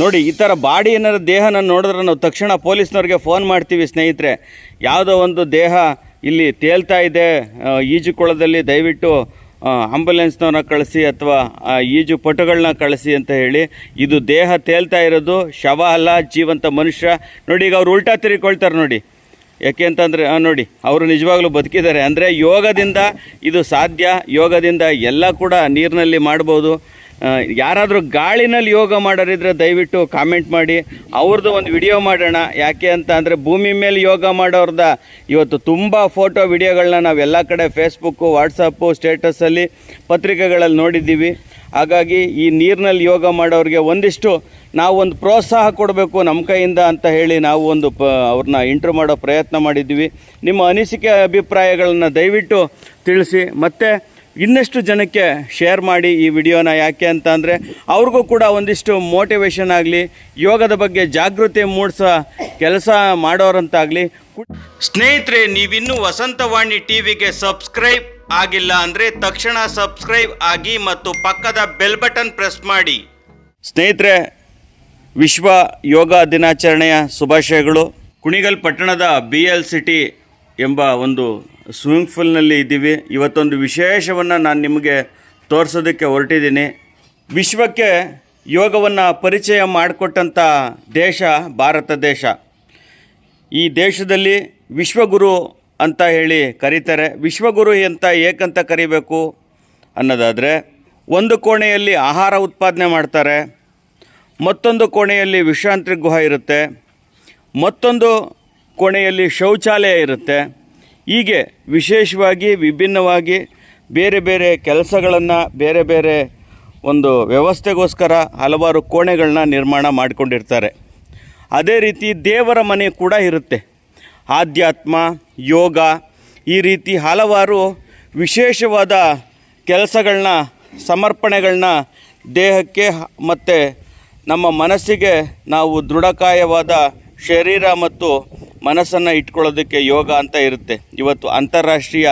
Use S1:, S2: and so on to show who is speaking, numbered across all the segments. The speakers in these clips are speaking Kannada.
S1: ನೋಡಿ, ಈ ಥರ ಬಾಡಿ ಏನಾದ್ರು ದೇಹನ ನೋಡಿದ್ರೆ ನಾವು ತಕ್ಷಣ ಪೊಲೀಸ್ನವ್ರಿಗೆ ಫೋನ್ ಮಾಡ್ತೀವಿ ಸ್ನೇಹಿತರೆ. ಯಾವುದೋ ಒಂದು ದೇಹ ಇಲ್ಲಿ ತೇಲ್ತಾ ಇದೆ ಈಜುಕೊಳದಲ್ಲಿ ದಯವಿಟ್ಟು ಆಂಬುಲೆನ್ಸ್ನವ್ರನ್ನ ಕಳಿಸಿ ಅಥವಾ ಈಜು ಪಟುಗಳನ್ನ ಕಳಿಸಿ ಅಂತ ಹೇಳಿ, ಇದು ದೇಹ ತೇಲ್ತಾ ಇರೋದು, ಶವ ಅಲ್ಲ, ಜೀವಂತ ಮನುಷ್ಯ. ನೋಡಿ, ಈಗ ಅವ್ರು ಉಲ್ಟಾ ತಿರುಗಿಕೊಳ್ತಾರೆ ನೋಡಿ. ಯಾಕೆ ಅಂತಂದರೆ ನೋಡಿ, ಅವರು ನಿಜವಾಗ್ಲೂ ಬದುಕಿದ್ದಾರೆ. ಅಂದರೆ ಯೋಗದಿಂದ ಇದು ಸಾಧ್ಯ, ಯೋಗದಿಂದ ಎಲ್ಲ ಕೂಡ ನೀರಿನಲ್ಲಿ ಮಾಡ್ಬೋದು. ಯಾರಾದರೂ ಗಾಳಿನಲ್ಲಿ ಯೋಗ ಮಾಡೋರಿದ್ರೆ ದಯವಿಟ್ಟು ಕಾಮೆಂಟ್ ಮಾಡಿ. ಅವ್ರದ್ದು ಒಂದು ವಿಡಿಯೋ ಮಾಡೋಣ. ಯಾಕೆ ಅಂತ ಅಂದರೆ ಭೂಮಿ ಮೇಲೆ ಯೋಗ ಮಾಡೋರ್ದ ಇವತ್ತು ತುಂಬ ಫೋಟೋ ವಿಡಿಯೋಗಳನ್ನ ಎಲ್ಲ ಕಡೆ ಫೇಸ್ಬುಕ್ಕು ವಾಟ್ಸಪ್ಪು ಸ್ಟೇಟಸಲ್ಲಿ ಪತ್ರಿಕೆಗಳಲ್ಲಿ ನೋಡಿದ್ದೀವಿ. ಹಾಗಾಗಿ ಈ ನೀರಿನಲ್ಲಿ ಯೋಗ ಮಾಡೋರಿಗೆ ಒಂದಿಷ್ಟು ನಾವು ಒಂದು ಪ್ರೋತ್ಸಾಹ ಕೊಡಬೇಕು ನಮ್ಮ ಕೈಯಿಂದ ಅಂತ ಹೇಳಿ ನಾವು ಒಂದು ಪ ಅವ್ರನ್ನ ಇಂಟ್ರ್ ಮಾಡೋ ಪ್ರಯತ್ನ ಮಾಡಿದ್ದೀವಿ. ನಿಮ್ಮ ಅನಿಸಿಕೆ, ಅಭಿಪ್ರಾಯಗಳನ್ನು ದಯವಿಟ್ಟು ತಿಳಿಸಿ. ಮತ್ತು ಇನ್ನಷ್ಟು ಜನಕ್ಕೆ ಶೇರ್ ಮಾಡಿ ಈ ವಿಡಿಯೋನ ಯಾಕೆ ಅಂತ ಅಂದರೆ ಅವ್ರಿಗೂ ಕೂಡ ಒಂದಿಷ್ಟು ಮೋಟಿವೇಶನ್ ಆಗಲಿ ಯೋಗದ ಬಗ್ಗೆ ಜಾಗೃತಿ ಮೂಡಿಸೋ ಕೆಲಸ ಮಾಡೋರಂತಾಗಲಿ. ಸ್ನೇಹಿತರೆ ನೀವಿನ್ನೂ ವಸಂತವಾಣಿ ಟಿ ವಿಗೆ ಸಬ್ಸ್ಕ್ರೈಬ್ ಆಗಿಲ್ಲ ಅಂದರೆ ತಕ್ಷಣ ಸಬ್ಸ್ಕ್ರೈಬ್ ಆಗಿ ಮತ್ತು ಪಕ್ಕದ ಬೆಲ್ ಬಟನ್ ಪ್ರೆಸ್ ಮಾಡಿ. ಸ್ನೇಹಿತರೆ ವಿಶ್ವ ಯೋಗ ದಿನಾಚರಣೆಯ ಶುಭಾಶಯಗಳು. ಕುಣಿಗಲ್ ಪಟ್ಟಣದ ಬಿ ಎಲ್ ಸಿಟಿ ಎಂಬ ಒಂದು ಸ್ವಿಮ್ಮಿಂಗ್ ಫೂಲ್ನಲ್ಲಿ ಇದ್ದೀವಿ. ಇವತ್ತೊಂದು ವಿಶೇಷವನ್ನು ನಾನು ನಿಮಗೆ ತೋರಿಸೋದಕ್ಕೆ ಹೊರಟಿದ್ದೀನಿ. ವಿಶ್ವಕ್ಕೆ ಯೋಗವನ್ನು ಪರಿಚಯ ಮಾಡಿಕೊಟ್ಟಂಥ ದೇಶ ಭಾರತ ದೇಶ. ಈ ದೇಶದಲ್ಲಿ ವಿಶ್ವಗುರು ಅಂತ ಹೇಳಿ ಕರೀತಾರೆ. ವಿಶ್ವಗುರು ಅಂತ ಏಕಂತ ಕರಿಬೇಕು ಅನ್ನೋದಾದರೆ, ಒಂದು ಕೋಣೆಯಲ್ಲಿ ಆಹಾರ ಉತ್ಪಾದನೆ ಮಾಡ್ತಾರೆ, ಮತ್ತೊಂದು ಕೋಣೆಯಲ್ಲಿ ವಿಶ್ರಾಂತಿ ಗುಹ ಇರುತ್ತೆ, ಮತ್ತೊಂದು ಕೋಣೆಯಲ್ಲಿ ಶೌಚಾಲಯ ಇರುತ್ತೆ ಹೀಗೆ ವಿಶೇಷವಾಗಿ, ವಿಭಿನ್ನವಾಗಿ ಬೇರೆ ಬೇರೆ ಕೆಲಸಗಳನ್ನು, ಬೇರೆ ಬೇರೆ ಒಂದು ವ್ಯವಸ್ಥೆಗೋಸ್ಕರ ಹಲವಾರು ಕೋಣೆಗಳನ್ನ ನಿರ್ಮಾಣ ಮಾಡಿಕೊಂಡಿರ್ತಾರೆ. ಅದೇ ರೀತಿ ದೇವರ ಮನೆ ಕೂಡ ಇರುತ್ತೆ. ಆಧ್ಯಾತ್ಮ, ಯೋಗ ಈ ರೀತಿ ಹಲವಾರು ವಿಶೇಷವಾದ ಕೆಲಸಗಳನ್ನ ಸಮರ್ಪಣೆಗಳನ್ನ ದೇಹಕ್ಕೆ ಮತ್ತು ನಮ್ಮ ಮನಸ್ಸಿಗೆ ನಾವು ದೃಢಕಾಯವಾದ ಶರೀರ ಮತ್ತು ಮನಸ್ಸನ್ನು ಇಟ್ಕೊಳ್ಳೋದಕ್ಕೆ ಯೋಗ ಅಂತ ಇರುತ್ತೆ. ಇವತ್ತು ಅಂತಾರಾಷ್ಟ್ರೀಯ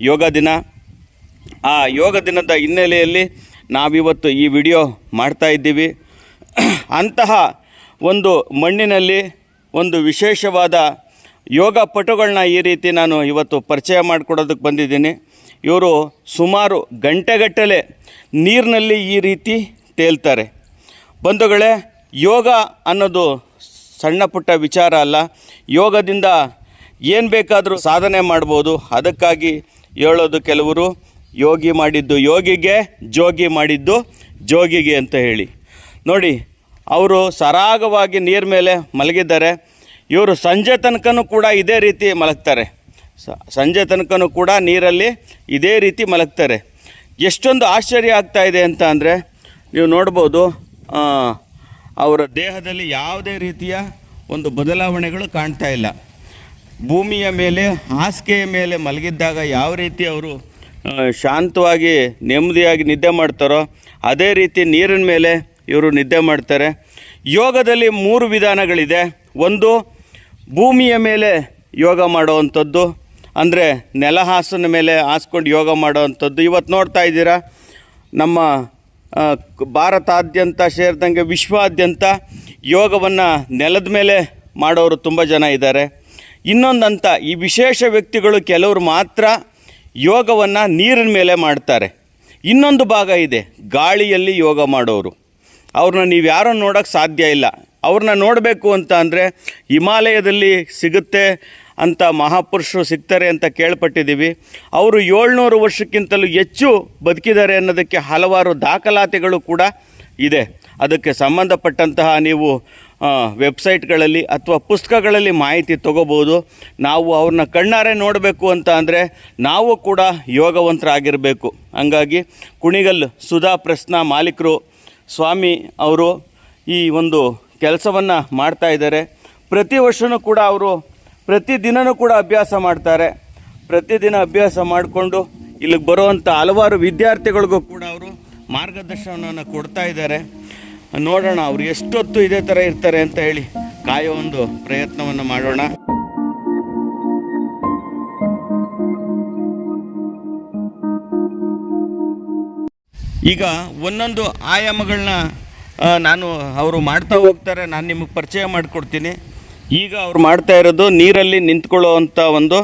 S1: ಯೋಗ ದಿನ. ಆ ಯೋಗ ದಿನದ ಹಿನ್ನೆಲೆಯಲ್ಲಿ ನಾವಿವತ್ತು ಈ ವಿಡಿಯೋ ಮಾಡ್ತಾ ಇದ್ದೀವಿ. ಅಂತಹ ಒಂದು ಮಣ್ಣಿನಲ್ಲಿ ಒಂದು ವಿಶೇಷವಾದ ಯೋಗ ಪಟುಗಳನ್ನ ಈ ರೀತಿ ನಾನು ಇವತ್ತು ಪರಿಚಯ ಮಾಡಿಕೊಡೋದಕ್ಕೆ ಬಂದಿದ್ದೀನಿ. ಇವರು ಸುಮಾರು ಗಂಟೆಗಟ್ಟಲೆ ನೀರಿನಲ್ಲಿ ಈ ರೀತಿ ತೇಲ್ತಾರೆ. ಬಂಧುಗಳೇ, ಯೋಗ ಅನ್ನೋದು ಸಣ್ಣ ಪುಟ್ಟ ವಿಚಾರ ಅಲ್ಲ. ಯೋಗದಿಂದ ಏನು ಬೇಕಾದರೂ ಸಾಧನೆ ಮಾಡ್ಬೋದು. ಅದಕ್ಕಾಗಿ ಹೇಳೋದು ಕೆಲವರು, ಯೋಗಿ ಮಾಡಿದ್ದು ಯೋಗಿಗೆ, ಜೋಗಿ ಮಾಡಿದ್ದು ಜೋಗಿಗೆ ಅಂತ ಹೇಳಿ. ನೋಡಿ, ಅವರು ಸರಾಗವಾಗಿ ನೀರ ಮೇಲೆ ಮಲಗಿದ್ದಾರೆ. ಇವರು ಸಂಜೆ ತನಕನೂ ಕೂಡ ಇದೇ ರೀತಿ ಮಲಗ್ತಾರೆ. ಸಂಜೆ ತನಕನೂ ಕೂಡ ನೀರಲ್ಲಿ ಇದೇ ರೀತಿ ಮಲಗ್ತಾರೆ. ಎಷ್ಟೊಂದು ಆಶ್ಚರ್ಯ ಆಗ್ತಾ ಇದೆ ಅಂತ ಅಂದರೆ, ನೀವು ನೋಡ್ಬೋದು ಅವರ ದೇಹದಲ್ಲಿ ಯಾವುದೇ ರೀತಿಯ ಒಂದು ಬದಲಾವಣೆಗಳು ಕಾಣ್ತಾ ಇಲ್ಲ. ಭೂಮಿಯ ಮೇಲೆ, ಹಾಸಿಗೆಯ ಮೇಲೆ ಮಲಗಿದ್ದಾಗ ಯಾವ ರೀತಿ ಅವರು ಶಾಂತವಾಗಿ, ನೆಮ್ಮದಿಯಾಗಿ ನಿದ್ದೆ ಮಾಡ್ತಾರೋ, ಅದೇ ರೀತಿ ನೀರಿನ ಮೇಲೆ ಇವರು ನಿದ್ದೆ ಮಾಡ್ತಾರೆ. ಯೋಗದಲ್ಲಿ ಮೂರು ವಿಧಾನಗಳಿದೆ. ಒಂದು, ಭೂಮಿಯ ಮೇಲೆ ಯೋಗ ಮಾಡುವಂಥದ್ದು. ಅಂದರೆ ನೆಲ ಹಾಸಿನ ಮೇಲೆ ಹಾಸ್ಕೊಂಡು ಯೋಗ ಮಾಡುವಂಥದ್ದು. ಇವತ್ತು ನೋಡ್ತಾ ಇದ್ದೀರಾ, ನಮ್ಮ ಭಾರತಾದ್ಯಂತ ಸೇರಿದಂಗೆ ವಿಶ್ವಾದ್ಯಂತ ಯೋಗವನ್ನು ನೆಲದ ಮೇಲೆ ಮಾಡೋರು ತುಂಬ ಜನ ಇದ್ದಾರೆ. ಇನ್ನೊಂದು ಹಂತ ಈ ವಿಶೇಷ ವ್ಯಕ್ತಿಗಳು ಕೆಲವರು ಮಾತ್ರ ಯೋಗವನ್ನು ನೀರಿನ ಮೇಲೆ ಮಾಡ್ತಾರೆ. ಇನ್ನೊಂದು ಭಾಗ ಇದೆ, ಗಾಳಿಯಲ್ಲಿ ಯೋಗ ಮಾಡೋರು. ಅವ್ರನ್ನ ನೀವು ಯಾರೂ ನೋಡೋಕ್ಕೆ ಸಾಧ್ಯ ಇಲ್ಲ. ಅವ್ರನ್ನ ನೋಡಬೇಕು ಅಂತ ಅಂದರೆ ಹಿಮಾಲಯದಲ್ಲಿ ಸಿಗುತ್ತೆ ಅಂತ ಮಹಾಪುರುಷರು ಸಿಗ್ತಾರೆ ಅಂತ ಕೇಳ್ಪಟ್ಟಿದ್ದೀವಿ. ಅವರು ಏಳ್ನೂರು ವರ್ಷಕ್ಕಿಂತಲೂ ಹೆಚ್ಚು ಬದುಕಿದ್ದಾರೆ ಅನ್ನೋದಕ್ಕೆ ಹಲವಾರು ದಾಖಲಾತಿಗಳು ಕೂಡ ಇದೆ. ಅದಕ್ಕೆ ಸಂಬಂಧಪಟ್ಟಂತಹ ನೀವು ವೆಬ್ಸೈಟ್ಗಳಲ್ಲಿ ಅಥವಾ ಪುಸ್ತಕಗಳಲ್ಲಿ ಮಾಹಿತಿ ತಗೋಬೋದು. ನಾವು ಅವ್ರನ್ನ ಕಣ್ಣಾರೆ ನೋಡಬೇಕು ಅಂತ ಅಂದರೆ ನಾವು ಕೂಡ ಯೋಗವಂತರಾಗಿರಬೇಕು. ಹಂಗಾಗಿ ಕುಣಿಗಲ್ ಸುಧಾ ಪ್ರಶ್ನ ಮಾಲೀಕರು ಸ್ವಾಮಿ ಅವರು ಈ ಒಂದು ಕೆಲಸವನ್ನು ಮಾಡ್ತಾ ಇದ್ದಾರೆ. ಪ್ರತಿ ವರ್ಷವೂ ಕೂಡ ಅವರು ಪ್ರತಿದಿನವೂ ಕೂಡ ಅಭ್ಯಾಸ ಮಾಡ್ತಾರೆ. ಪ್ರತಿದಿನ ಅಭ್ಯಾಸ ಮಾಡಿಕೊಂಡು ಇಲ್ಲಿಗೆ ಬರುವಂಥ ಹಲವಾರು ವಿದ್ಯಾರ್ಥಿಗಳಿಗೂ ಕೂಡ ಅವರು ಮಾರ್ಗದರ್ಶನವನ್ನು ಕೊಡ್ತಾ ಇದ್ದಾರೆ. ನೋಡೋಣ ಅವ್ರು ಎಷ್ಟೊತ್ತು ಇದೇ ಥರ ಇರ್ತಾರೆ ಅಂತ ಹೇಳಿ ಕಾಯೋ ಒಂದು ಪ್ರಯತ್ನವನ್ನು ಮಾಡೋಣ. ಈಗ ಒಂದೊಂದು ಆಯಾಮಗಳನ್ನ ನಾನು ಅವರು ಮಾಡ್ತಾ ಹೋಗ್ತಾರೆ, ನಾನು ನಿಮಗೆ ಪರಿಚಯ ಮಾಡಿಕೊಡ್ತೀನಿ. ಈಗ ಅವ್ರು ಮಾಡ್ತಾ ಇರೋದು ನೀರಲ್ಲಿ ನಿಂತ್ಕೊಳ್ಳೋವಂಥ ಒಂದು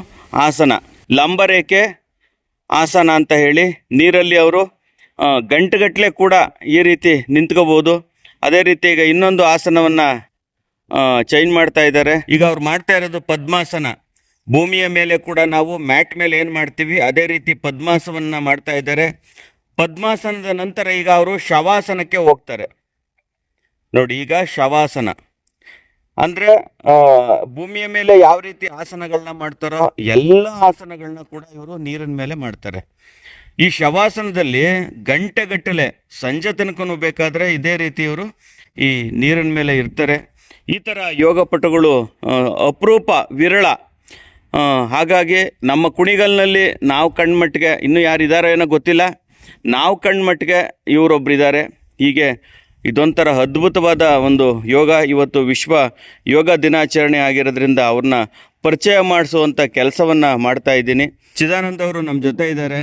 S1: ಆಸನ ಲಂಬರೇಖೆ ಆಸನ ಅಂತ ಹೇಳಿ ನೀರಲ್ಲಿ ಅವರು ಗಂಟೆಗಟ್ಟಲೆ ಕೂಡ ಈ ರೀತಿ ನಿಂತ್ಕೋಬೋದು. ಅದೇ ರೀತಿ ಈಗ ಇನ್ನೊಂದು ಆಸನವನ್ನು ಚೇಂಜ್ ಮಾಡ್ತಾ ಇದ್ದಾರೆ. ಈಗ ಅವ್ರು ಮಾಡ್ತಾ ಇರೋದು ಪದ್ಮಾಸನ. ಭೂಮಿಯ ಮೇಲೆ ಕೂಡ ನಾವು ಮ್ಯಾಟ್ ಮೇಲೆ ಏನು ಮಾಡ್ತೀವಿ, ಅದೇ ರೀತಿ ಪದ್ಮಾಸನವನ್ನು ಮಾಡ್ತಾ ಇದ್ದಾರೆ. ಪದ್ಮಾಸನದ ನಂತರ ಈಗ ಅವರು ಶವಾಸನಕ್ಕೆ ಹೋಗ್ತಾರೆ. ನೋಡಿ, ಈಗ ಶವಾಸನ. ಅಂದರೆ ಭೂಮಿಯ ಮೇಲೆ ಯಾವ ರೀತಿ ಆಸನಗಳನ್ನ ಮಾಡ್ತಾರೋ, ಎಲ್ಲ ಆಸನಗಳನ್ನ ಕೂಡ ಇವರು ನೀರಿನ ಮೇಲೆ ಮಾಡ್ತಾರೆ. ಈ ಶವಾಸನದಲ್ಲಿ ಗಂಟೆಗಟ್ಟಲೆ ಸಂಜೆ ತನಕನೂ ಬೇಕಾದರೆ ಇದೇ ರೀತಿಯವರು ಈ ನೀರಿನ ಮೇಲೆ ಇರ್ತಾರೆ. ಈ ಥರ ಯೋಗಪಟುಗಳು ಅಪರೂಪ, ವಿರಳ ಹಾಗಾಗಿ ನಮ್ಮ ಕುಣಿಗಲ್ನಲ್ಲಿ ನಾವು ಕಣ್ಮಟ್ಟಿಗೆ ಇನ್ನೂ ಯಾರಿದ್ದಾರೋ ಏನೋ ಗೊತ್ತಿಲ್ಲ. ನಾವು ಕಣ್ಮಟ್ಟಿಗೆ ಇವರೊಬ್ಬರಿದ್ದಾರೆ ಹೀಗೆ ಇದೊಂಥರ ಅದ್ಭುತವಾದ ಒಂದು ಯೋಗ ಇವತ್ತು ವಿಶ್ವ ಯೋಗ ದಿನಾಚರಣೆ ಆಗಿರೋದ್ರಿಂದ ಅವ್ರನ್ನ ಪರಿಚಯ ಮಾಡಿಸುವಂಥ ಕೆಲಸವನ್ನು ಮಾಡ್ತಾ ಇದ್ದೀನಿ. ಚಿದಾನಂದ ಅವರು ನಮ್ಮ ಜೊತೆ ಇದ್ದಾರೆ.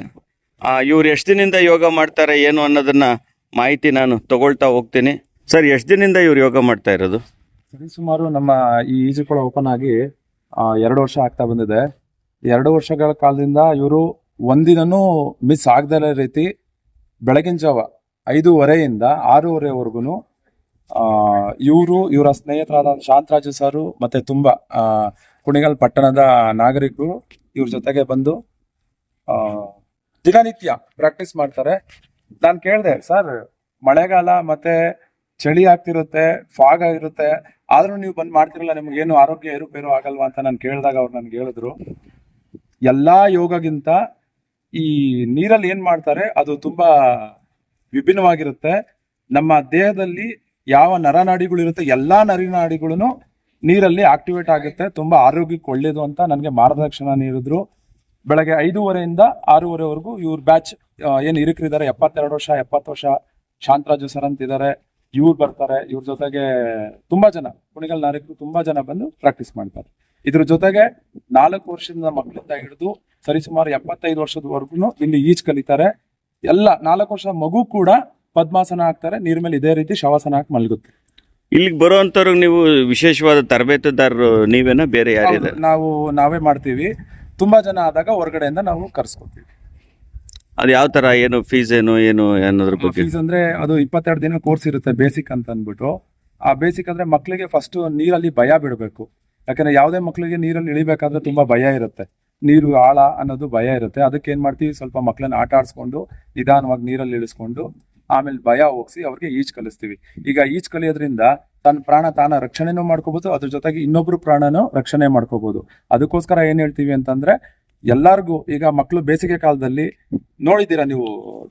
S1: ಇವ್ರು ಎಷ್ಟು ದಿನದಿಂದ ಯೋಗ ಮಾಡ್ತಾರೆ ಏನು ಅನ್ನೋದನ್ನು ಮಾಹಿತಿ ನಾನು ತಗೊಳ್ತಾ ಹೋಗ್ತೀನಿ. ಸರ್, ಎಷ್ಟು ದಿನದಿಂದ ಇವ್ರು ಯೋಗ ಮಾಡ್ತಾ ಇರೋದು?
S2: ಸರಿ, ಸುಮಾರು ನಮ್ಮ ಈ ಈಜುಕೊಳ ಓಪನ್ ಆಗಿ ಎರಡು ವರ್ಷ ಆಗ್ತಾ ಬಂದಿದೆ. ಎರಡು ವರ್ಷಗಳ ಕಾಲದಿಂದ ಇವರು ಒಂದಿನೂ ಮಿಸ್ ಆಗದೇ ಇರೋ ರೀತಿ ಬೆಳಗಿನ ಜಾವ ಐದೂವರೆಯಿಂದ ಆರೂವರೆವರೆಗೂ ಇವರು, ಇವರ ಸ್ನೇಹಿತರಾದ ಶಾಂತರಾಜು ಸರು ಮತ್ತೆ ತುಂಬ ಕುಣಿಗಲ್ ಪಟ್ಟಣದ ನಾಗರಿಕರು ಇವ್ರ ಜೊತೆಗೆ ಬಂದು ದಿನನಿತ್ಯ ಪ್ರಾಕ್ಟೀಸ್ ಮಾಡ್ತಾರೆ. ನಾನು ಕೇಳಿದೆ ಸರ್ ಮಳೆಗಾಲ ಮತ್ತೆ ಚಳಿ ಆಗ್ತಿರುತ್ತೆ ಫಾಗ್ ಆಗಿರುತ್ತೆ, ಆದ್ರೂ ನೀವು ಬಂದ್ ಮಾಡ್ತಿರಲ್ಲ ಏನು ಆರೋಗ್ಯ ಏರುಪೇರು ಆಗಲ್ವಾ? ಅಂತ ನಾನು ಕೇಳಿದಾಗ ಅವ್ರು ನನ್ಗೆ ಹೇಳಿದ್ರು. ಎಲ್ಲಾ ಯೋಗಗಿಂತ ಈ ನೀರಲ್ಲಿ ಏನ್ ಮಾಡ್ತಾರೆ, ಅದು ತುಂಬಾ ವಿಭಿನ್ನವಾಗಿರುತ್ತೆ. ನಮ್ಮ ದೇಹದಲ್ಲಿ ಯಾವ ನರನಾಡಿಗಳು ಇರುತ್ತೆ, ಎಲ್ಲಾ ನರಿನಾಡಿಗಳು ನೀರಲ್ಲಿ ಆಕ್ಟಿವೇಟ್ ಆಗುತ್ತೆ. ತುಂಬಾ ಆರೋಗ್ಯಕ್ಕೆ ಒಳ್ಳೇದು ಅಂತ ನನಗೆ ಮಾರ್ಗದರ್ಶನ ನೀಡಿದ್ರು. ಬೆಳಗ್ಗೆ ಐದೂವರೆಯಿಂದ ಆರೂವರೆವರೆಗೂ ಇವ್ರ ಬ್ಯಾಚ್ ಏನು ಇರುಕರಿದ್ದಾರೆ ಎಪ್ಪತ್ತೆರಡು ವರ್ಷ ಎಪ್ಪತ್ತು ವರ್ಷ ಶಾಂತರಾಜು ಸರ್ ಅಂತಿದ್ದಾರೆ ಇವ್ರು ಬರ್ತಾರೆ ಇವ್ರ ಜೊತೆಗೆ ತುಂಬಾ ಜನ ಕುಣಿಗಲ್ ನಾರಿಕರು ತುಂಬಾ ಜನ ಬಂದು ಪ್ರಾಕ್ಟೀಸ್ ಮಾಡ್ತಾರೆ. ಇದ್ರ ಜೊತೆಗೆ ನಾಲ್ಕು ವರ್ಷದಿಂದ ಮಕ್ಕಳಿಂದ ಹಿಡಿದು ಸರಿಸುಮಾರು ಎಪ್ಪತ್ತೈದು ವರ್ಷದವರೆಗೂ ಇಲ್ಲಿ ಈಜ್ ಕಲಿತಾರೆ. ಎಲ್ಲ ನಾಲ್ಕು ವರ್ಷದ ಮಗು ಕೂಡ ಪದ್ಮಾಸನ ಹಾಕ್ತಾರೆ ನೀರ್ ಮೇಲೆ ಇದೇ ರೀತಿ ಶವಾಸನ ಹಾಕಿ ಮಲಗುತ್ತೆ.
S1: ಇಲ್ಲಿಗೆ ಬರುವಂತವ್ರಿಗೆ ನೀವು ವಿಶೇಷವಾದ ತರಬೇತುದಾರರು ನೀವೇನ? ಬೇರೆ ಯಾರಿದ್ದಾರೆ
S2: ನಾವು ನಾವೇ ಮಾಡ್ತೀವಿ. ತುಂಬಾ ಜನ ಆದಾಗ ಹೊರಗಡೆಯಿಂದ ನಾವು ಕರ್ಸ್ಕೊತೀವಿ.
S1: ಅದು ಯಾವ ಥರ ಏನು ಫೀಸ್ ಏನು ಏನು ಅನ್ನೋದ್ರ ಬಗ್ಗೆ?
S2: ಫೀಸ್ ಅಂದ್ರೆ ಅದು ಇಪ್ಪತ್ತೆರಡು ದಿನ ಕೋರ್ಸ್ ಇರುತ್ತೆ ಬೇಸಿಕ್ ಅಂತ ಅಂದ್ಬಿಟ್ಟು. ಆ ಬೇಸಿಕ್ ಅಂದ್ರೆ ಮಕ್ಕಳಿಗೆ ಫಸ್ಟ್ ನೀರಲ್ಲಿ ಭಯ ಬಿಡಬೇಕು. ಯಾಕಂದ್ರೆ ಯಾವುದೇ ಮಕ್ಕಳಿಗೆ ನೀರಲ್ಲಿ ಇಳಿಬೇಕಾದ್ರೆ ತುಂಬಾ ಭಯ ಇರುತ್ತೆ. ನೀರು ಆಳ ಅನ್ನೋದು ಭಯ ಇರುತ್ತೆ. ಅದಕ್ಕೆ ಏನು ಮಾಡ್ತೀವಿ? ಸ್ವಲ್ಪ ಮಕ್ಕಳನ್ನ ಆಟ ಆಡಿಸ್ಕೊಂಡು ನಿಧಾನವಾಗಿ ನೀರಲ್ಲಿ ಇಳಿಸ್ಕೊಂಡು ಆಮೇಲೆ ಭಯ ಹೋಗಿಸಿ ಅವ್ರಿಗೆ ಈಜು ಕಲಿಸ್ತೀವಿ. ಈಗ ಈಜು ಕಲಿಯೋದ್ರಿಂದ ತನ್ನ ಪ್ರಾಣ ತಾನ ರಕ್ಷಣೆನೂ ಮಾಡ್ಕೋಬಹುದು ಅದ್ರ ಜೊತೆಗೆ ಇನ್ನೊಬ್ರು ಪ್ರಾಣನೂ ರಕ್ಷಣೆ ಮಾಡ್ಕೋಬಹುದು ಅದಕ್ಕೋಸ್ಕರ ಏನ್ ಹೇಳ್ತೀವಿ ಅಂತಂದ್ರೆ, ಎಲ್ಲಾರ್ಗೂ ಈಗ ಮಕ್ಕಳು ಬೇಸಿಗೆ ಕಾಲದಲ್ಲಿ ನೋಡಿದ್ದೀರಾ ನೀವು,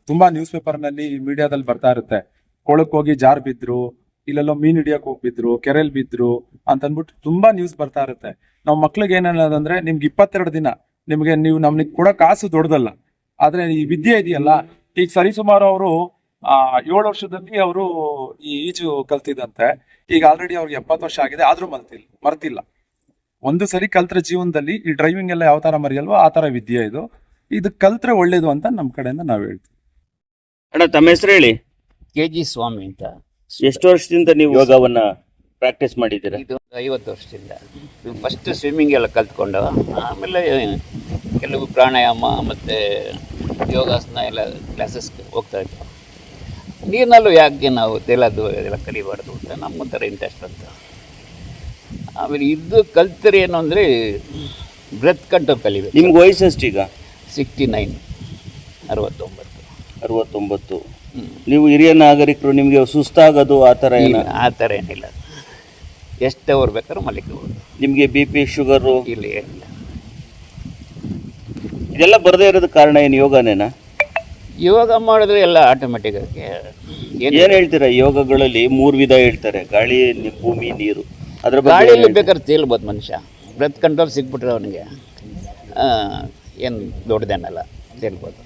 S2: ತುಂಬಾ ನ್ಯೂಸ್ ಪೇಪರ್ನಲ್ಲಿ ಮೀಡಿಯಾದಲ್ಲಿ ಬರ್ತಾ ಇರುತ್ತೆ. ಕೊಳಕ್ ಹೋಗಿ ಜಾರ್ ಬಿದ್ರು, ಇಲ್ಲೆಲ್ಲೋ ಮೀನ್ ಹಿಡಿಯಕ್ ಹೋಗ್ಬಿದ್ರು, ಕೆರೆಲ್ ಬಿದ್ರು ಅಂತ ಅಂದ್ಬಿಟ್ಟು ತುಂಬಾ ನ್ಯೂಸ್ ಬರ್ತಾ ಇರುತ್ತೆ. ನಾವು ಮಕ್ಳಿಗೆ ಏನನ್ನೋದಂದ್ರೆ ನಿಮ್ಗೆ ಇಪ್ಪತ್ತೆರಡು ದಿನ ನಿಮ್ಗೆ ನೀವು ನಮ್ಗೆ ಕೊಡೋ ಕಾಸು ದೊಡ್ಡದಲ್ಲ. ಆದ್ರೆ ಈ ವಿದ್ಯೆ ಇದೆಯಲ್ಲ, ಈಗ ಸರಿಸುಮಾರು ಅವರು, ಆ, ಏಳು ವರ್ಷದಲ್ಲಿ ಅವರು ಈ ಈಜು ಕಲ್ತಿದಂತೆ ಈಗ ಆಲ್ರೆಡಿ ಅವ್ರಿಗೆ ಎಪ್ಪತ್ತು ವರ್ಷ ಆಗಿದೆ ಆದ್ರೂ ಮರ್ತಿಲ್ಲ ಮರ್ತಿಲ್ಲ. ಒಂದು ಸರಿ ಕಲ್ತ್ರೆ ಜೀವನದಲ್ಲಿ ಈ ಡ್ರೈವಿಂಗ್ ಎಲ್ಲ ಯಾವ ತರ ಮರೆಯಲ್ವೋ ಆ ತರ ವಿದ್ಯೆ ಇದು. ಇದು ಕಲ್ತ್ರೆ ಒಳ್ಳೇದು ಅಂತ ನಮ್ಮ ಕಡೆಯಿಂದ ನಾವು ಹೇಳ್ತೀವಿ.
S1: ಅಣ್ಣ ತಮ್ಮ ಹೆಸರು ಹೇಳಿ?
S3: ಕೆ ಜಿ ಸ್ವಾಮಿ ಅಂತ.
S1: ಎಷ್ಟು ವರ್ಷದಿಂದ ನೀವು ಯೋಗವನ್ನ ಪ್ರಾಕ್ಟೀಸ್ ಮಾಡಿದ್ದೀರಾ?
S3: ಇದು ಒಂದು ಐವತ್ತು ವರ್ಷದಿಂದ. ಫಸ್ಟ್ ಸ್ವಿಮ್ಮಿಂಗ್ ಎಲ್ಲ ಕಲ್ತ್ಕೊಂಡು ಆಮೇಲೆ ಕೆಲವು ಪ್ರಾಣಾಯಾಮ ಮತ್ತು ಯೋಗಾಸನ ಎಲ್ಲ ಕ್ಲಾಸಸ್ ಹೋಗ್ತಾ ಇದ್ದೆ. ನೀರಿನಲ್ಲೂ ಯಾಕೆ ನಾವು ತೆಲದ್ದು ಎಲ್ಲ ಕಲಿಬಾರ್ದು ಅಂತ ನಮ್ಮೊಂಥರ ಇಂಟ್ರೆಸ್ಟ್ ಅಂತ. ಆಮೇಲೆ ಇದು ಕಲ್ತರೆ ಏನು ಅಂದರೆ ಬ್ರೆತ್ ಕಂಟ್ರೋಲ್ ಕಲಿಬೇಕು.
S1: ನಿಮ್ಗೆ ವಯಸ್ಸು ಎಷ್ಟೀಗ?
S3: ಸಿಕ್ಸ್ಟಿ ನೈನ್ ಅರವತ್ತೊಂಬತ್ತು.
S1: ಅರವತ್ತೊಂಬತ್ತು ನೀವು ಹಿರಿಯ ನಾಗರಿಕರು ನಿಮಗೆ ಸುಸ್ತಾಗೋದು ಆ ಥರ ಏನು?
S3: ಆ ಥರ ಏನಿಲ್ಲ. ಎಷ್ಟು ಅವ್ರು ಬೇಕಾದ್ರೂ ಮಲಿಕಬಹುದು
S1: ನಿಮಗೆ ಬಿ ಪಿ ಶುಗರು
S3: ಇಲ್ಲ ಏನಿಲ್ಲ.
S1: ಇದೆಲ್ಲ ಬರದೇ ಇರೋದು ಕಾರಣ ಏನು? ಯೋಗನೇನಾ
S3: ಯೋಗ ಮಾಡಿದ್ರೆ ಎಲ್ಲ ಆಟೋಮೆಟಿಕ್ ಆಗಿ ಏನು
S1: ಹೇಳ್ತೀರಾ? ಯೋಗಗಳಲ್ಲಿ ಮೂರು ವಿಧ ಹೇಳ್ತಾರೆ. ಗಾಳಿ ನಿ- ಭೂಮಿ ನೀರು. ಅದ್ರ ಬಗ್ಗೆ
S3: ಗಾಳಿಯಲ್ಲಿ ಬೇಕಾದ್ರೆ ತೇಲ್ಬೋದು ಮನುಷ್ಯ. ಬ್ರೆತ್ ಕಂಟ್ರೋಲ್ ಸಿಕ್ಬಿಟ್ರೆ ಅವನಿಗೆ ಏನು ದೊಡ್ಡದೇನಲ್ಲ ತೇಲ್ಬೋದು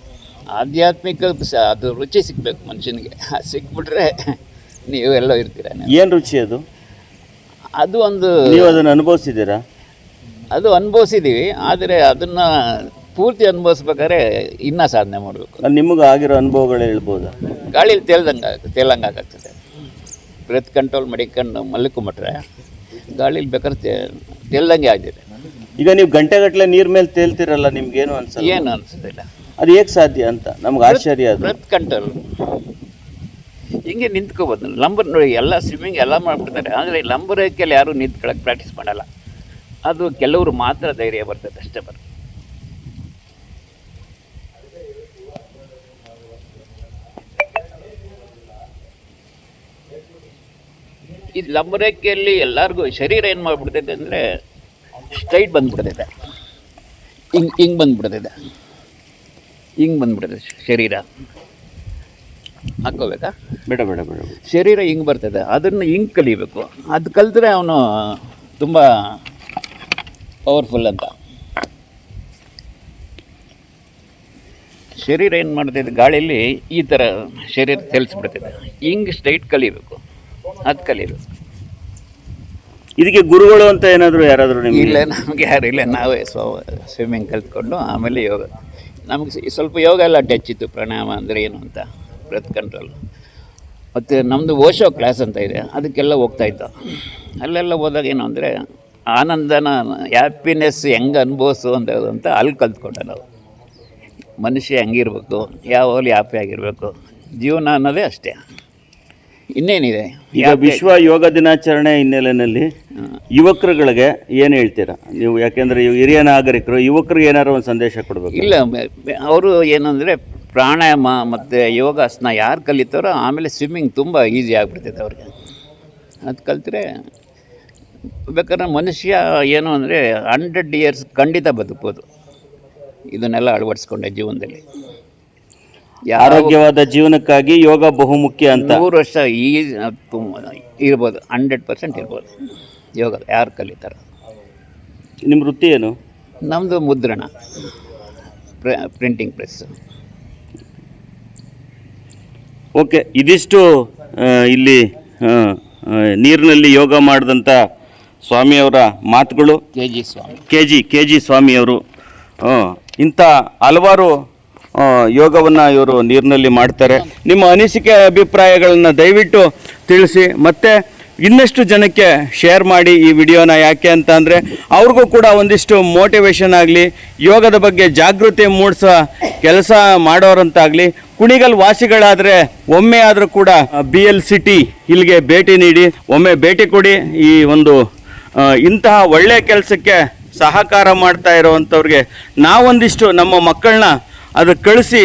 S3: ಆಧ್ಯಾತ್ಮಿಕ ಸ- ಅದು ರುಚಿ ಸಿಗಬೇಕು ಮನುಷ್ಯನಿಗೆ. ಅದು ಸಿಕ್ಬಿಟ್ರೆ ನೀವು ಎಲ್ಲೋ ಇರ್ತೀರ
S1: ಏನು ರುಚಿ ಅದು?
S3: ಅದು ಒಂದು
S1: ನೀವು ಅದನ್ನು ಅನುಭವಿಸಿದ್ದೀರಾ?
S3: ಅದು ಅನುಭವಿಸಿದ್ದೀವಿ ಆದರೆ ಅದನ್ನು ಪೂರ್ತಿ ಅನುಭವಿಸ್ಬೇಕಾದ್ರೆ ಇನ್ನೂ ಸಾಧನೆ ಮಾಡಬೇಕು.
S1: ನಿಮಗೆ ಆಗಿರೋ ಅನುಭವಗಳು ಹೇಳ್ಬೋದು?
S3: ಗಾಳಿಯಲ್ಲಿ ತೇಲ್ದಂಗೆ ಆಗುತ್ತೆ ತೇಲಂಗೆ ಆಗುತ್ತೆ. ಬ್ರೆತ್ ಕಂಟ್ರೋಲ್ ಮಾಡಿಕೊಂಡು ಮಲ್ಕೊಂಬಿಟ್ರೆ ಗಾಳಿಲಿ ಬೇಕಾದ್ರೆ ತೇ- ತೇಲ್ದಂಗೆ ಆಗಿದೆ.
S1: ಈಗ ನೀವು ಗಂಟೆಗಟ್ಟಲೆ ನೀರು ಮೇಲೆ ತೇಲ್ತಿರಲ್ಲ ನಿಮ್ಗೇನು ಅನ್ಸಲ್ಲ?
S3: ಏನು ಅನಿಸುತ್ತಿಲ್ಲ
S1: ಅದು ಹೇಗೆ ಸಾಧ್ಯ ಅಂತ? ನಮ್ಗೆ ಆಶ್ಚರ್ಯ ಅದು.
S3: ಬ್ರೆತ್ ಕಂಟ್ರೋಲ್ ಹಿಂಗೆ ನಿಂತ್ಕೋಬೋದು. ಲಂಬರ್ ನೋಡಿ ಎಲ್ಲ ಸ್ವಿಮ್ಮಿಂಗ್ ಎಲ್ಲ ಮಾಡ್ಬಿಡ್ತಾರೆ ಆದರೆ ಲಂಬರ್ ರೇಖೆಯಲ್ಲಿ ಯಾರೂ ನಿಂತ್ಕೊಳ್ಳೋಕೆ ಪ್ರಾಕ್ಟೀಸ್ ಮಾಡಲ್ಲ. ಅದು ಕೆಲವರು ಮಾತ್ರ ಧೈರ್ಯ ಬರ್ತದೆ ಅಷ್ಟೇ ಬರ್ತದೆ. ಈ ಲಂಬರೇಖೆಯಲ್ಲಿ ಎಲ್ಲರಿಗೂ ಶರೀರ ಏನು ಮಾಡಿಬಿಡ್ತೈತೆ ಅಂದರೆ ಸ್ಟ್ರೈಟ್ ಬಂದ್ಬಿಡ್ತೈತೆ. ಹಿಂಗೆ ಹಿಂಗೆ ಬಂದ್ಬಿಡ್ತೈತೆ. ಹಿಂಗೆ ಬಂದ್ಬಿಡ್ತೈತೆ ಶರೀರ. ಹಾಕೋಬೇಕಾ?
S1: ಬೇಡ ಬೇಡ ಬೇಡ.
S3: ಶರೀರ ಹಿಂಗೆ ಬರ್ತದೆ ಅದನ್ನು ಹಿಂಗೆ ಕಲಿಬೇಕು. ಅದು ಕಲಿತ್ರೆ ಅವನು ತುಂಬ ಪವರ್ಫುಲ್ ಅಂತ. ಶರೀರ ಏನು ಮಾಡ್ತೈತೆ? ಗಾಳಿಯಲ್ಲಿ ಈ ಥರ ಶರೀರ ತೆಲಿಸ್ಬಿಡ್ತೈತೆ. ಹಿಂಗೆ ಸ್ಟ್ರೈಟ್ ಕಲಿಬೇಕು. ಅದು ಕಲಿಬೇಕು
S1: ಇದಕ್ಕೆ ಗುರುಗಳು ಅಂತ ಏನಾದರೂ ಯಾರಾದರೂ ನಿಮಗೆ?
S3: ಇಲ್ಲ ನಮಗೆ ಯಾರು ಇಲ್ಲ. ನಾವೇ ಸ್ವ ಸ್ವಿಮ್ಮಿಂಗ್ ಕಲ್ತ್ಕೊಂಡು ಆಮೇಲೆ ಯೋಗ. ನಮಗೆ ಸ್ವಲ್ಪ ಯೋಗ ಎಲ್ಲ ಟಚ್ ಇತ್ತು. ಪ್ರಾಣಾಯಾಮ ಅಂದರೆ ಏನು ಅಂತ ಬ್ರೆತ್ ಕಂಟ್ರೋಲ್ ಮತ್ತು ನಮ್ಮದು ಓಶೋ ಕ್ಲಾಸ್ ಅಂತ ಇದೆ. ಅದಕ್ಕೆಲ್ಲ ಹೋಗ್ತಾ ಇತ್ತು ಅಲ್ಲೆಲ್ಲ ಹೋದಾಗ ಏನು ಅಂದರೆ ಆನಂದನ ಹ್ಯಾಪಿನೆಸ್ ಹೆಂಗೆ ಅನುಭವಿಸು ಅಂತ ಅಂತ ಅಲ್ಲಿ ಕಲ್ತ್ಕೊಂಡೆ ನಾವು. ಮನುಷ್ಯ ಹೆಂಗಿರ್ಬೇಕು? ಯಾವಾಗಲೂ ಹ್ಯಾಪಿ ಆಗಿರಬೇಕು? ಜೀವನ ಅನ್ನೋದೇ ಅಷ್ಟೇ. ಇನ್ನೇನಿದೆ?
S1: ಈಗ ವಿಶ್ವ ಯೋಗ ದಿನಾಚರಣೆ ಹಿನ್ನೆಲೆಯಲ್ಲಿ ಯುವಕರುಗಳಿಗೆ ಏನು ಹೇಳ್ತೀರಾ? ನೀವು ಯಾಕೆಂದರೆ ಹಿರಿಯ ನಾಗರಿಕರು ಯುವಕರಿಗೆ ಏನಾದ್ರು ಒಂದು ಸಂದೇಶ ಕೊಡಬೇಕು.
S3: ಇಲ್ಲ ಅವರು ಏನಂದರೆ ಪ್ರಾಣಾಯಾಮ ಮತ್ತು ಯೋಗಾಸನ ಯಾರು ಕಲಿತಾರೋ ಆಮೇಲೆ ಸ್ವಿಮ್ಮಿಂಗ್ ತುಂಬ ಈಸಿ ಆಗಿಬಿಡ್ತೈತೆ ಅವ್ರಿಗೆ. ಅದು ಕಲಿತ್ರೆ ಬೇಕಾದ್ರೆ ಮನುಷ್ಯ ಏನು ಅಂದರೆ ಹಂಡ್ರೆಡ್ ಇಯರ್ಸ್ ಖಂಡಿತ ಬದುಕ್ಬೋದು. ಇದನ್ನೆಲ್ಲ ಅಳವಡಿಸ್ಕೊಂಡೆ ಜೀವನದಲ್ಲಿ.
S1: ಆರೋಗ್ಯವಾದ ಜೀವನಕ್ಕಾಗಿ ಯೋಗ ಬಹುಮುಖ್ಯ ಅಂತ.
S3: ಮೂರು ವರ್ಷ ಈ ಇರ್ಬೋದು ಹಂಡ್ರೆಡ್ ಪರ್ಸೆಂಟ್ ಇರ್ಬೋದು. ಯೋಗ ಯಾರು ಕಲಿತಾರೆ?
S1: ನಿಮ್ಮ ವೃತ್ತಿ ಏನು?
S3: ನಮ್ಮದು ಮುದ್ರಣ ಪ್ರಿಂಟಿಂಗ್ ಪ್ರೆಸ್
S1: ಓಕೆ ಇದಿಷ್ಟು ಇಲ್ಲಿ ನೀರಿನಲ್ಲಿ ಯೋಗ ಮಾಡಿದಂಥ ಸ್ವಾಮಿಯವರ ಮಾತುಗಳು.
S3: K G Swami.
S1: K G K G ಸ್ವಾಮಿಯವರು ಇಂಥ ಹಲವಾರು ಯೋಗವನ್ನು ಇವರು ನೀರಿನಲ್ಲಿ ಮಾಡ್ತಾರೆ. ನಿಮ್ಮ ಅನಿಸಿಕೆ ಅಭಿಪ್ರಾಯಗಳನ್ನು ದಯವಿಟ್ಟು ತಿಳಿಸಿ, ಮತ್ತು ಇನ್ನಷ್ಟು ಜನಕ್ಕೆ ಶೇರ್ ಮಾಡಿ ಈ ವಿಡಿಯೋನ ಯಾಕೆ ಅಂತ ಅಂದರೆ, ಅವ್ರಿಗೂ ಕೂಡ ಒಂದಿಷ್ಟು ಮೋಟಿವೇಶನ್ ಆಗಲಿ, ಯೋಗದ ಬಗ್ಗೆ ಜಾಗೃತಿ ಮೂಡಿಸೋ ಕೆಲಸ ಮಾಡೋರಂತಾಗಲಿ, ಕುಣಿಗಲ್ ವಾಸಿಗಳಾದರೆ ಒಮ್ಮೆ ಆದರೂ ಕೂಡ ಬಿ ಎಲ್ ಸಿಟಿ ಇಲ್ಲಿಗೆ ಭೇಟಿ ನೀಡಿ, ಒಮ್ಮೆ ಭೇಟಿ ಕೊಡಿ ಈ ಒಂದು ಇಂತಹ ಒಳ್ಳೆಯ ಕೆಲಸಕ್ಕೆ ಸಹಕಾರ ಮಾಡ್ತಾ ಇರೋವಂಥವ್ರಿಗೆ ನಾವೊಂದಿಷ್ಟು ನಮ್ಮ ಮಕ್ಕಳನ್ನ ಅದು ಕಳಿಸಿ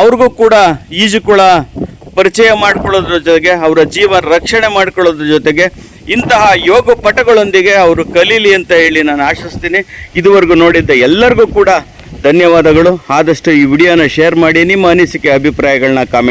S1: ಅವ್ರಿಗೂ ಕೂಡ ಈಜುಕೊಳ ಪರಿಚಯ ಮಾಡಿಕೊಳ್ಳೋದ್ರ ಜೊತೆಗೆ ಅವರ ಜೀವ ರಕ್ಷಣೆ ಮಾಡಿಕೊಳ್ಳೋದ್ರ ಜೊತೆಗೆ ಇಂತಹ ಯೋಗ ಪಟಗಳೊಂದಿಗೆ ಅವರು ಕಲೀಲಿ ಅಂತ ಹೇಳಿ ನಾನು ಆಶಿಸ್ತೀನಿ. ಇದುವರೆಗೂ ನೋಡಿದ್ದ ಎಲ್ಲರಿಗೂ ಕೂಡ ಧನ್ಯವಾದಗಳು. ಆದಷ್ಟು ಈ ವಿಡಿಯೋನ ಶೇರ್ ಮಾಡಿ, ನಿಮ್ಮ ಅನಿಸಿಕೆ, ಅಭಿಪ್ರಾಯಗಳನ್ನ ಕಾಮೆಂಟ್